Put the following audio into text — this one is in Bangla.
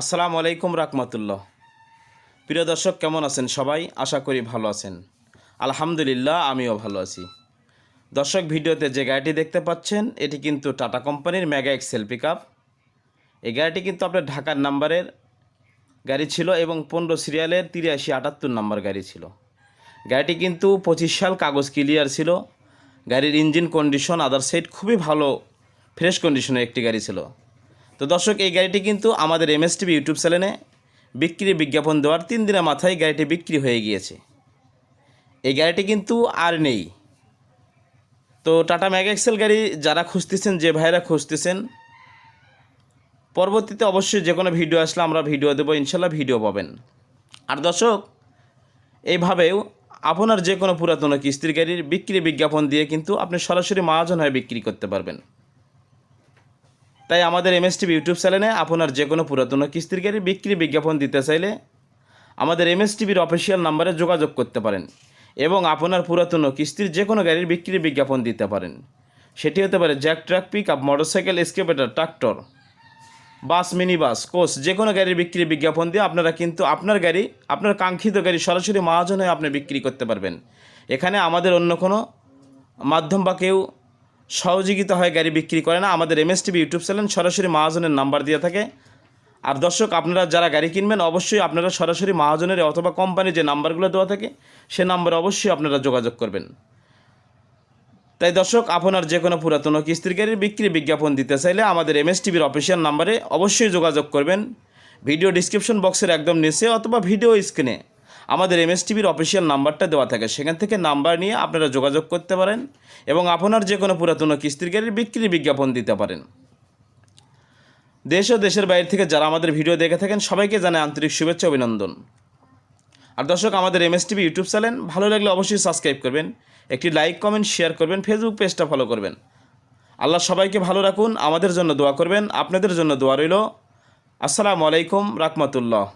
আসসালামু আলাইকুম রাহমাতুল্লাহ। প্রিয় দর্শক, কেমন আছেন সবাই? আশা করি ভালো আছেন। আলহামদুলিল্লাহ, আমিও ভালো আছি। দর্শক, ভিডিওতে যে গাড়িটি দেখতে পাচ্ছেন, এটি কিন্তু টাটা কোম্পানির ম্যাগা এক্সেল পিক এই গাড়িটি কিন্তু আপনার ঢাকার নাম্বারের গাড়ি ছিল এবং পনেরো সিরিয়ালের তিরাশি আটাত্তর নাম্বার গাড়ি ছিল। গাড়িটি কিন্তু পঁচিশ সাল কাগজ ক্লিয়ার ছিল। গাড়ির ইঞ্জিন কন্ডিশন, আদার সাইড খুবই ভালো, ফ্রেশ কন্ডিশনের একটি গাড়ি ছিল। তো দর্শক, এই গাড়িটি কিন্তু আমাদের এম এস এমএসটিভি ইউটিউব চ্যানেলে বিক্রি বিজ্ঞাপন দেওয়ার তিন দিনের মাথায় গাড়িটি বিক্রি হয়ে গিয়েছে। এই গাড়িটি কিন্তু আর নেই। তো টাটা ম্যাগ এক্সেল গাড়ি যারা খুঁজতেছেন, যে ভাইরা খুঁজতেছেন, পরবর্তীতে অবশ্যই যে কোনো ভিডিও আসলে আমরা ভিডিও দেবো, ইনশাল্লাহ ভিডিও পাবেন। আর দর্শক, এইভাবেও আপনার যে কোনো পুরাতন কিস্তির গাড়ির বিক্রি বিজ্ঞাপন দিয়ে কিন্তু আপনি সরাসরি মহাজন হয়ে বিক্রি করতে পারবেন। তাই আমাদের এমএসটিভি ইউটিউব চ্যানেলে আপনার যে কোনো পুরাতন কিস্তির গাড়ি বিক্রি বিজ্ঞাপন দিতে চাইলে আমাদের এমএসটিভির অফিসিয়াল নাম্বারে যোগাযোগ করতে পারেন এবং আপনার পুরাতন কিস্তির যে কোনো গাড়ির বিক্রি বিজ্ঞাপন দিতে পারেন। সেটি হতে পারে jack truck pick up motorcycle excavator tractor bus mini bus coach যে কোনো গাড়ির বিক্রি বিজ্ঞাপন দিয়ে আপনারা কিন্তু আপনার গাড়ি, আপনার কাঙ্ক্ষিত গাড়ি সরাসরি মহাজন হয়ে আপনি বিক্রি করতে পারবেন। এখানে আমাদের অন্য কোনো মাধ্যম বা কেউ সহযোগিতা হয় গাড়ি বিক্রি করে না। আমাদের এমএসটিভি ইউটিউব চ্যানেল সরাসরি মহাজনের নাম্বার দিয়ে থাকে। আর দর্শক, আপনারা যারা গাড়ি কিনবেন, অবশ্যই আপনারা সরাসরি মহাজনের অথবা কোম্পানির যে নাম্বারগুলো দেওয়া থাকে, সে নাম্বারে অবশ্যই আপনারা যোগাযোগ করবেন। তাই দর্শক, আপনার যে কোনো পুরাতন কিস্তির গাড়ির বিক্রি বিজ্ঞাপন দিতে চাইলে আমাদের এমএসটিভির অফিসিয়াল নাম্বারে অবশ্যই যোগাযোগ করবেন। ভিডিও ডিসক্রিপশন বক্সের একদম নিচে অথবা ভিডিও স্ক্রিনে আমাদের এমএস টিভির অফিসিয়াল নাম্বারটা দেওয়া থাকে। সেখান থেকে নাম্বার নিয়ে আপনারা যোগাযোগ করতে পারেন এবং আপনার যে কোনো পুরাতন কিস্তির গাড়ির বিক্রি বিজ্ঞাপন দিতে পারেন। দেশ ও দেশের বাইরে থেকে যারা আমাদের ভিডিও দেখে থাকেন, সবাইকে জানাই আন্তরিক শুভেচ্ছা অভিনন্দন। আর দর্শক, আমাদের এমএসটিভি ইউটিউব চ্যানেল ভালো লাগলে অবশ্যই সাবস্ক্রাইব করবেন, একটি লাইক, কমেন্ট, শেয়ার করবেন, ফেসবুক পেজটা ফলো করবেন। আল্লাহ সবাইকে ভালো রাখুন, আমাদের জন্য দোয়া করবেন, আপনাদের জন্য দোয়া রইল। আসসালামু আলাইকুম, রাহমাতুল্লাহ।